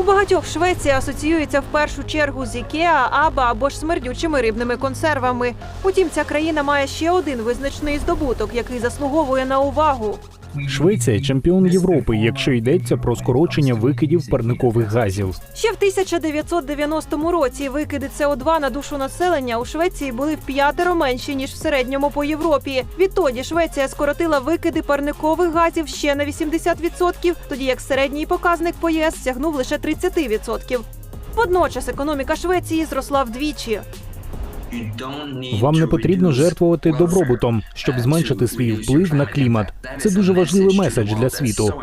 У багатьох Швеція асоціюється в першу чергу з Ікеа, Аба або ж смердючими рибними консервами. Утім, ця країна має ще один визначний здобуток, який заслуговує на увагу. Швеція чемпіон Європи, якщо йдеться про скорочення викидів парникових газів. Ще в 1990 році викиди СО2 на душу населення у Швеції були в п'ятеро менші ніж в середньому по Європі. Відтоді Швеція скоротила викиди парникових газів ще на 80%, тоді як середній показник по ЄС сягнув лише 30%. Водночас економіка Швеції зросла вдвічі. Вам не потрібно жертвувати добробутом, щоб зменшити свій вплив на клімат. Це дуже важливий меседж для світу.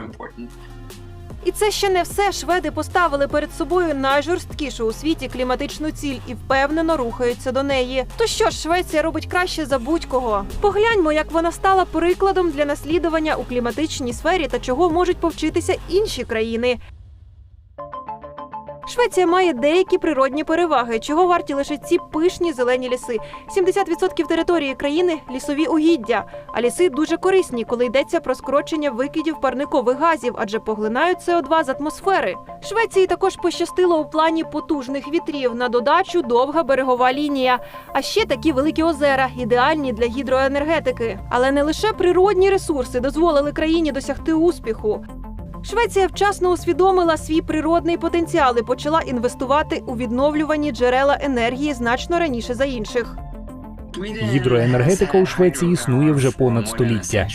І це ще не все. Шведи поставили перед собою найжорсткішу у світі кліматичну ціль і впевнено рухаються до неї. То що ж, Швеція робить краще за будь-кого? Погляньмо, як вона стала прикладом для наслідування у кліматичній сфері та чого можуть повчитися інші країни. Швеція має деякі природні переваги, чого варті лише ці пишні зелені ліси. 70% території країни лісові угіддя. А ліси дуже корисні, коли йдеться про скорочення викидів парникових газів, адже поглинають СО2 з атмосфери. Швеції також пощастило у плані потужних вітрів. На додачу довга берегова лінія. А ще такі великі озера, ідеальні для гідроенергетики. Але не лише природні ресурси дозволили країні досягти успіху. Швеція вчасно усвідомила свій природний потенціал і почала інвестувати у відновлювані джерела енергії значно раніше за інших. Гідроенергетика у Швеції існує вже понад століття.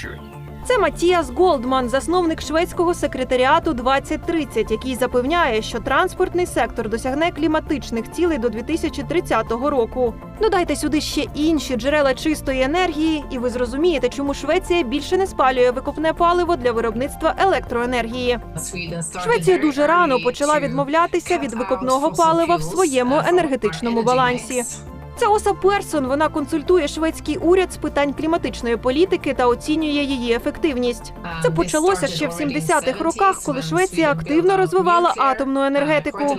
Це Матіас Голдман, засновник шведського секретаріату 2030, який запевняє, що транспортний сектор досягне кліматичних цілей до 2030 року. Додайте сюди ще інші джерела чистої енергії, і ви зрозумієте, чому Швеція більше не спалює викопне паливо для виробництва електроенергії. Швеція дуже рано почала відмовлятися від викопного палива в своєму енергетичному балансі. Це Оса Персон. Вона консультує шведський уряд з питань кліматичної політики та оцінює її ефективність. Це почалося ще в 70-х роках, коли Швеція активно розвивала атомну енергетику.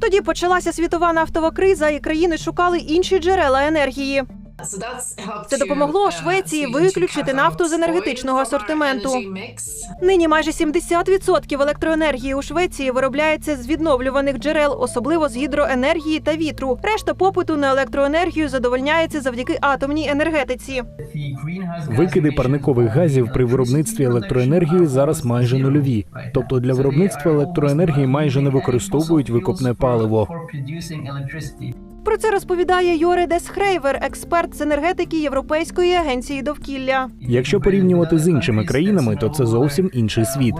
Тоді почалася світова нафтова криза, і країни шукали інші джерела енергії. Це допомогло Швеції виключити нафту з енергетичного асортименту. Нині майже 70% електроенергії у Швеції виробляється з відновлюваних джерел, особливо з гідроенергії та вітру. Решта попиту на електроенергію задовольняється завдяки атомній енергетиці. Викиди парникових газів при виробництві електроенергії зараз майже нульові. Тобто для виробництва електроенергії майже не використовують викопне паливо. Про це розповідає Йоре Десхрейвер, експерт з енергетики Європейської агенції довкілля. Якщо порівнювати з іншими країнами, то це зовсім інший світ.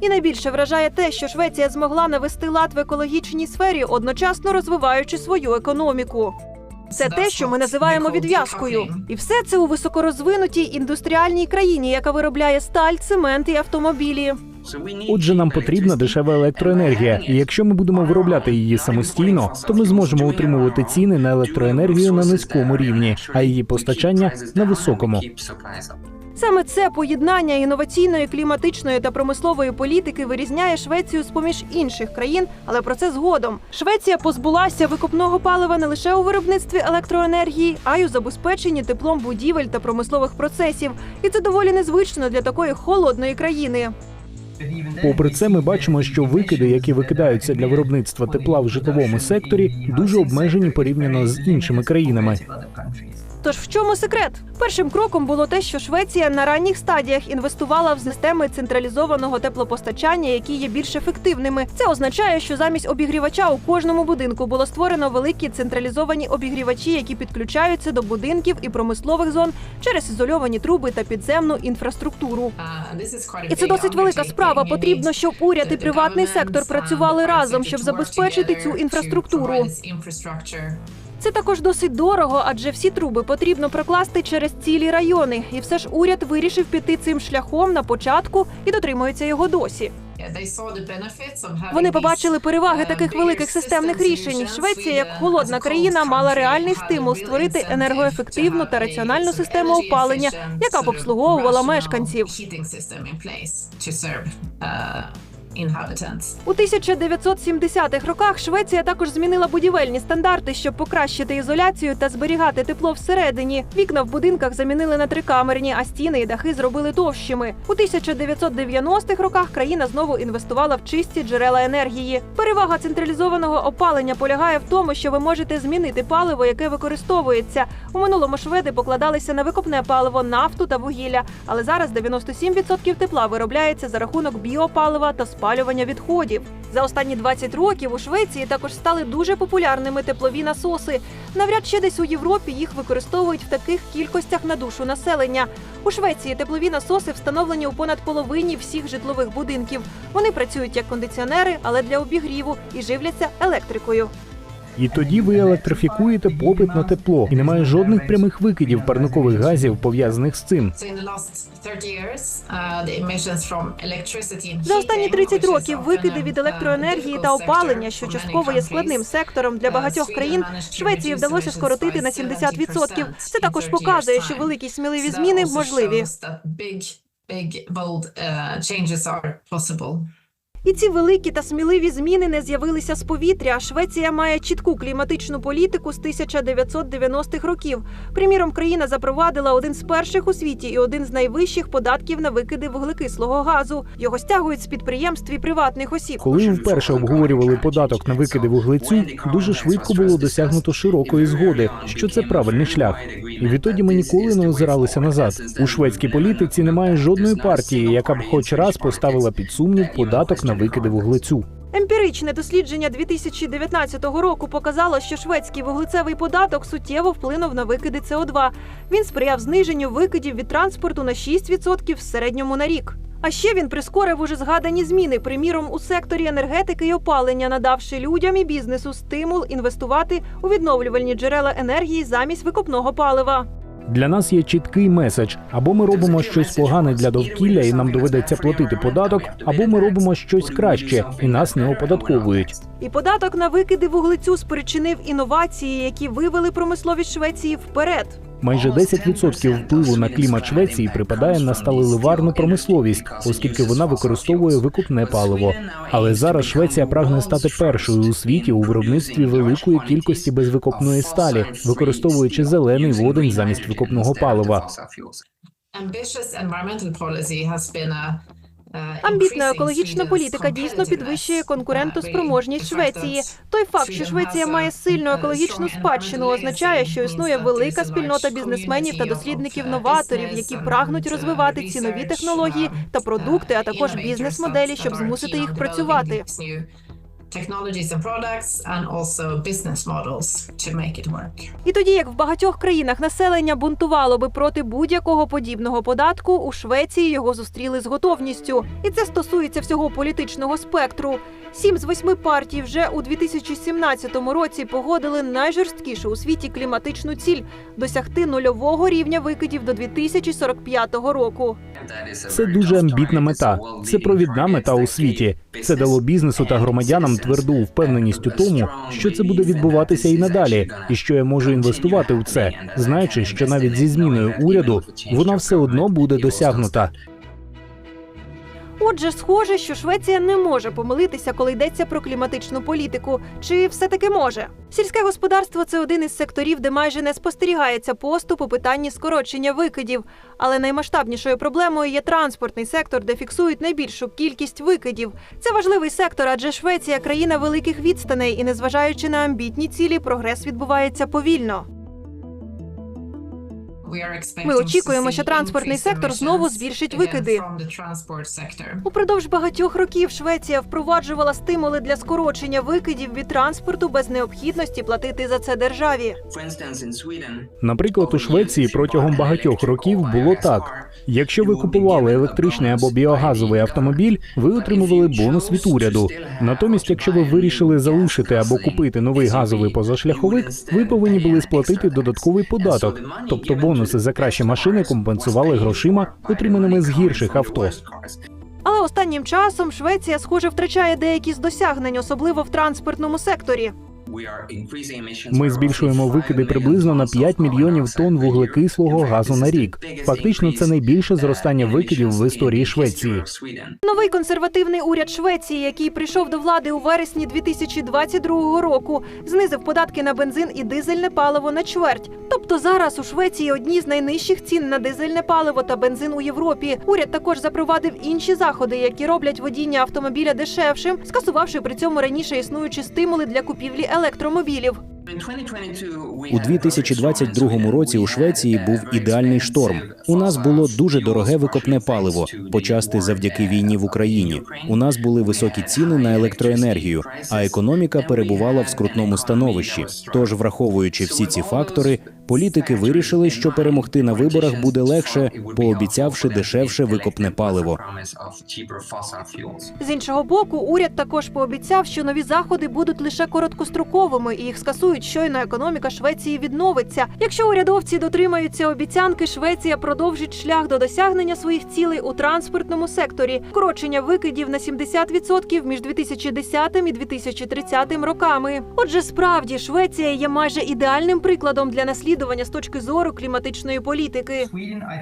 І найбільше вражає те, що Швеція змогла навести лад в екологічній сфері, одночасно розвиваючи свою економіку. Це те, що ми називаємо відв'язкою, і все це у високорозвинутій індустріальній країні, яка виробляє сталь, цемент і автомобілі. Отже, нам потрібна дешева електроенергія, і якщо ми будемо виробляти її самостійно, то ми зможемо утримувати ціни на електроенергію на низькому рівні, а її постачання на високому. Саме це поєднання інноваційної, кліматичної та промислової політики вирізняє Швецію з поміж інших країн, але про це згодом. Швеція позбулася викопного палива не лише у виробництві електроенергії, а й у забезпеченні теплом будівель та промислових процесів. І це доволі незвично для такої холодної країни. Попри це, ми бачимо, що викиди, які викидаються для виробництва тепла в житловому секторі, дуже обмежені порівняно з іншими країнами. Тож в чому секрет? Першим кроком було те, що Швеція на ранніх стадіях інвестувала в системи централізованого теплопостачання, які є більш ефективними. Це означає, що замість обігрівача у кожному будинку було створено великі централізовані обігрівачі, які підключаються до будинків і промислових зон через ізольовані труби та підземну інфраструктуру. І це досить велика справа. Потрібно, щоб уряд і приватний сектор працювали разом, щоб забезпечити цю інфраструктуру. Це також досить дорого, адже всі труби потрібно прокласти через цілі райони. І все ж уряд вирішив піти цим шляхом на початку і дотримується його досі. Вони побачили переваги таких великих системних рішень. Швеція, як холодна країна, мала реальний стимул створити енергоефективну та раціональну систему опалення, яка б обслуговувала мешканців. Inhabitants. У 1970-х роках Швеція також змінила будівельні стандарти, щоб покращити ізоляцію та зберігати тепло всередині. Вікна в будинках замінили на трикамерні, а стіни і дахи зробили товщими. У 1990-х роках країна знову інвестувала в чисті джерела енергії. Перевага централізованого опалення полягає в тому, що ви можете змінити паливо, яке використовується. У минулому шведи покладалися на викопне паливо, нафту та вугілля, але зараз 97% тепла виробляється за рахунок біопалива та спалювання відходів. За останні 20 років у Швеції також стали дуже популярними теплові насоси. Навряд ще десь у Європі їх використовують в таких кількостях на душу населення. У Швеції теплові насоси встановлені у понад половині всіх житлових будинків. Вони працюють як кондиціонери, але для обігріву і живляться електрикою. І тоді ви електрифікуєте попит на тепло, і немає жодних прямих викидів парникових газів пов'язаних з цим. So in the last 30 years, the emissions from electricity and За останні heating, 30 років викиди від електроенергії та опалення, що частково є складним сектором для багатьох країн, Швеції вдалося скоротити на 70%. 70% Це також показує, що великі сміливі зміни можливі. big, bold, uh, changes are possible. І ці великі та сміливі зміни не з'явилися з повітря. Швеція має чітку кліматичну політику з 1990-х років. Приміром, країна запровадила один з перших у світі і один з найвищих податків на викиди вуглекислого газу. Його стягують з підприємств і приватних осіб. Коли вперше обговорювали податок на викиди вуглецю, дуже швидко було досягнуто широкої згоди, що це правильний шлях. І відтоді ми ніколи не озиралися назад. У шведській політиці немає жодної партії, яка б хоч раз поставила під сумнів податок на викиди вуглецю. Емпіричне дослідження 2019 року показало, що шведський вуглецевий податок суттєво вплинув на викиди СО2. Він сприяв зниженню викидів від транспорту на 6% в середньому на рік. А ще він прискорив уже згадані зміни, приміром у секторі енергетики й опалення, надавши людям і бізнесу стимул інвестувати у відновлювальні джерела енергії замість викопного палива. Для нас є чіткий меседж: або ми робимо щось погане для довкілля, і нам доведеться платити податок, або ми робимо щось краще, і нас не оподатковують. І податок на викиди вуглецю спричинив інновації, які вивели промисловість Швеції вперед. Майже 10% впливу на клімат Швеції припадає на сталеливарну промисловість, оскільки вона використовує викупне паливо. Але зараз Швеція прагне стати першою у світі у виробництві великої кількості безвикопної сталі, використовуючи зелений водень замість викопного палива. Ambitious environmental policy has Амбітна екологічна політика дійсно підвищує конкурентоспроможність Швеції. Той факт, що Швеція має сильну екологічну спадщину, означає, що існує велика спільнота бізнесменів та дослідників-новаторів, які прагнуть розвивати ці нові технології та продукти, а також бізнес-моделі, щоб змусити їх працювати. Technologies and products and also business models to make it work. І тоді, як в багатьох країнах населення бунтувало би проти будь-якого подібного податку, у Швеції його зустріли з готовністю. І це стосується всього політичного спектру. Сім з восьми партій вже у 2017 році погодили найжорсткішу у світі кліматичну ціль досягти нульового рівня викидів до 2045 року. Це дуже амбітна мета. Це провідна мета у світі. Це дало бізнесу та громадянам тверду впевненість у тому, що це буде відбуватися і надалі, і що я можу інвестувати у це, знаючи, що навіть зі зміною уряду вона все одно буде досягнута. Отже, схоже, що Швеція не може помилитися, коли йдеться про кліматичну політику. Чи все таки може? Сільське господарство це один із секторів, де майже не спостерігається поступ у питанні скорочення викидів. Але наймасштабнішою проблемою є транспортний сектор, де фіксують найбільшу кількість викидів. Це важливий сектор, адже Швеція країна великих відстаней, і незважаючи на амбітні цілі, прогрес відбувається повільно. Ми очікуємо, що транспортний сектор знову збільшить викиди. Упродовж багатьох років Швеція впроваджувала стимули для скорочення викидів від транспорту без необхідності платити за це державі. Наприклад, у Швеції протягом багатьох років було так: якщо ви купували електричний або біогазовий автомобіль, ви отримували бонус від уряду. Натомість, якщо ви вирішили залишити або купити новий газовий позашляховик, ви повинні були сплатити додатковий податок, тобто бонуси за кращі машини компенсували грошима, отриманими з гірших авто. Але останнім часом Швеція, схоже, втрачає деякі з досягнень, особливо в транспортному секторі. Ми збільшуємо викиди приблизно на 5 мільйонів тонн вуглекислого газу на рік. Фактично, це найбільше зростання викидів в історії Швеції. Новий консервативний уряд Швеції, який прийшов до влади у вересні 2022 року, знизив податки на бензин і дизельне паливо на чверть. Тобто зараз у Швеції одні з найнижчих цін на дизельне паливо та бензин у Європі. Уряд також запровадив інші заходи, які роблять водіння автомобіля дешевшим, скасувавши при цьому раніше існуючі стимули для купівлі електромобілів. У 2022 році у Швеції був ідеальний шторм. У нас було дуже дороге викопне паливо, почасти завдяки війні в Україні. У нас були високі ціни на електроенергію, а економіка перебувала в скрутному становищі. Тож, враховуючи всі ці фактори, політики вирішили, що перемогти на виборах буде легше, пообіцявши дешевше викопне паливо. З іншого боку, уряд також пообіцяв, що нові заходи будуть лише короткостроковими і їх скасують, щойно економіка Швеції відновиться. Якщо урядовці дотримаються обіцянки, Швеція продовжить шлях до досягнення своїх цілей у транспортному секторі, скорочення викидів на 70% між 2010 і 2030 роками. Отже, справді Швеція є майже ідеальним прикладом для наслідування з точки зору кліматичної політики.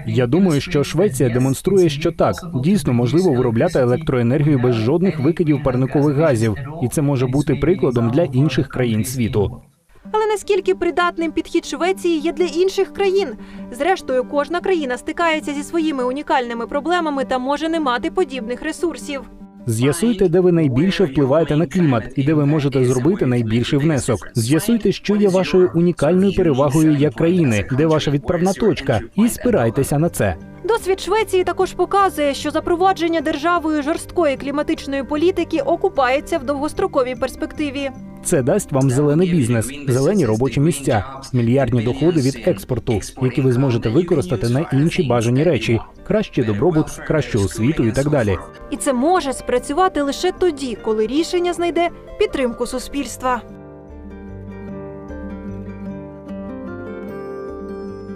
Я думаю, що Швеція демонструє, що так дійсно можливо виробляти електроенергію без жодних викидів парникових газів, і це може бути прикладом для інших країн світу. Але наскільки придатним підхід Швеції є для інших країн? Зрештою, кожна країна стикається зі своїми унікальними проблемами та може не мати подібних ресурсів. З'ясуйте, де ви найбільше впливаєте на клімат і де ви можете зробити найбільший внесок. З'ясуйте, що є вашою унікальною перевагою як країни, де ваша відправна точка, і спирайтеся на це. Досвід Швеції також показує, що запровадження державою жорсткої кліматичної політики окупається в довгостроковій перспективі. Це дасть вам зелений бізнес, зелені робочі місця, мільярдні доходи від експорту, які ви зможете використати на інші бажані речі, краще добробут, кращу освіту і так далі. І це може спрацювати лише тоді, коли рішення знайде підтримку суспільства.